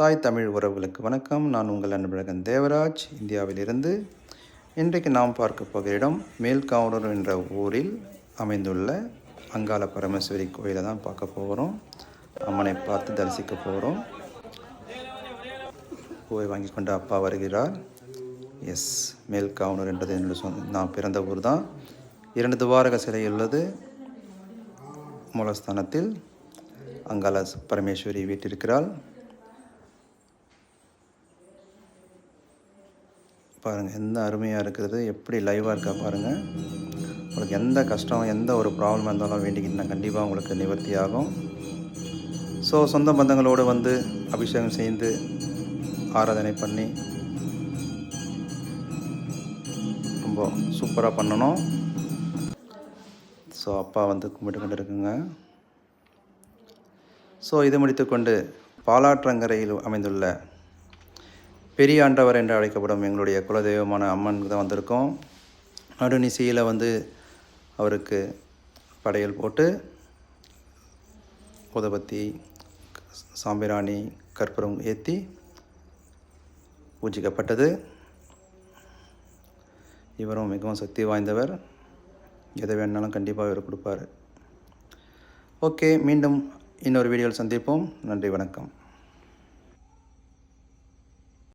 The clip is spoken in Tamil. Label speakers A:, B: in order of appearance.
A: தாய் தமிழ் உறவுகளுக்கு வணக்கம். நான் உங்கள் அன்பழகன் தேவராஜ். இந்தியாவிலிருந்து இன்றைக்கு நாம் பார்க்க போகிற இடம் மேல்காவலூர் என்ற ஊரில் அமைந்துள்ள அங்காள பரமேஸ்வரி கோயிலை தான் பார்க்க போகிறோம். அம்மனை பார்த்து தரிசிக்க போகிறோம். போய் வாங்கி கொண்டு அப்பா வருகிறார். எஸ் மேல்காவனூர் என்றது என்னுடைய சொந்த நான் பிறந்த ஊர் தான். இரண்டு துவாரக சிலை உள்ளது. மூலஸ்தானத்தில் அங்காள பரமேஸ்வரி வீட்டிருக்கிறாள். பாருங்கள் எந்த அருமையாக இருக்கிறது எப்படி லைவாக இருக்கா பாருங்கள் உங்களுக்கு எந்த கஷ்டம் எந்த ஒரு ப்ராப்ளம் இருந்தாலும் வேண்டிக்கிட்டா கண்டிப்பாக உங்களுக்கு நிவர்த்தி ஆகும். ஸோ சொந்த பந்தங்களோடு வந்து அபிஷேகம் செய்து ஆராதனை பண்ணி ரொம்ப சூப்பராக பண்ணணும். ஸோ அப்பா வந்து கும்பிட்டு கொண்டு இருக்குங்க ஸோ இது முடித்துக்கொண்டு பாலாற்றங்கரையில் அமைந்துள்ள பெரியாண்டவர் என்று அழைக்கப்படும் எங்களுடைய குலதெய்வமான அம்மன் தான் வந்திருக்கோம். நடுநிசையில் வந்து அவருக்கு படையல் போட்டு உதபத்தி சாம்பிராணி கற்பூரம் ஏற்றி பூஜிக்கப்பட்டது. இவரும் மிகவும் சக்தி வாய்ந்தவர். எதை வேணாலும் கண்டிப்பாக இவர் கொடுப்பார். ஓகே மீண்டும் இன்னொரு வீடியோவில் சந்திப்போம். நன்றி வணக்கம்.